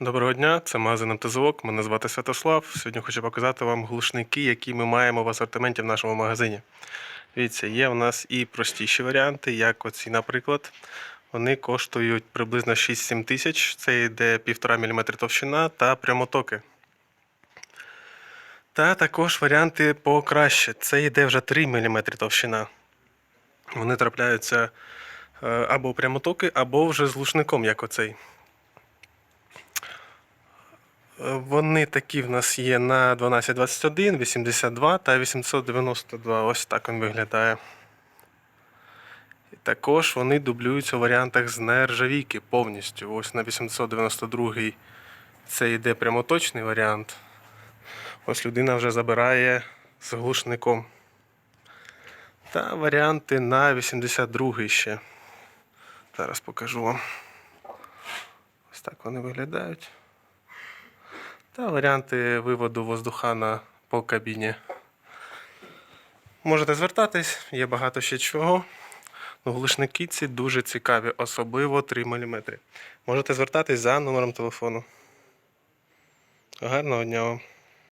Доброго дня, це магазин МТЗОК. Мене звати Святослав. Сьогодні хочу показати вам глушники, які ми маємо в асортименті в нашому магазині. Дивіться, є у нас і простіші варіанти, як оці, наприклад. Вони коштують приблизно 6-7 тисяч. Це йде 1,5 мм товщина та прямотоки. Та також варіанти покраще. Це йде вже 3 мм товщина. Вони трапляються е, або прямотоки, або вже з глушником, як оцей. Вони такі в нас є на 1221, 82 та 892. Ось так він виглядає. І також вони дублюються у варіантах з нержавійки повністю. Ось на 892 це йде прямоточний варіант. Ось людина вже забирає з глушником. Та варіанти на 82 ще. Зараз покажу вам. Ось так вони виглядають. Та варіанти виводу воздухана по кабіні. Можете звертатись, є багато ще чого. Ну, глушники ці дуже цікаві, особливо 3 мм. Можете звертатись за номером телефону. Гарного дня вам!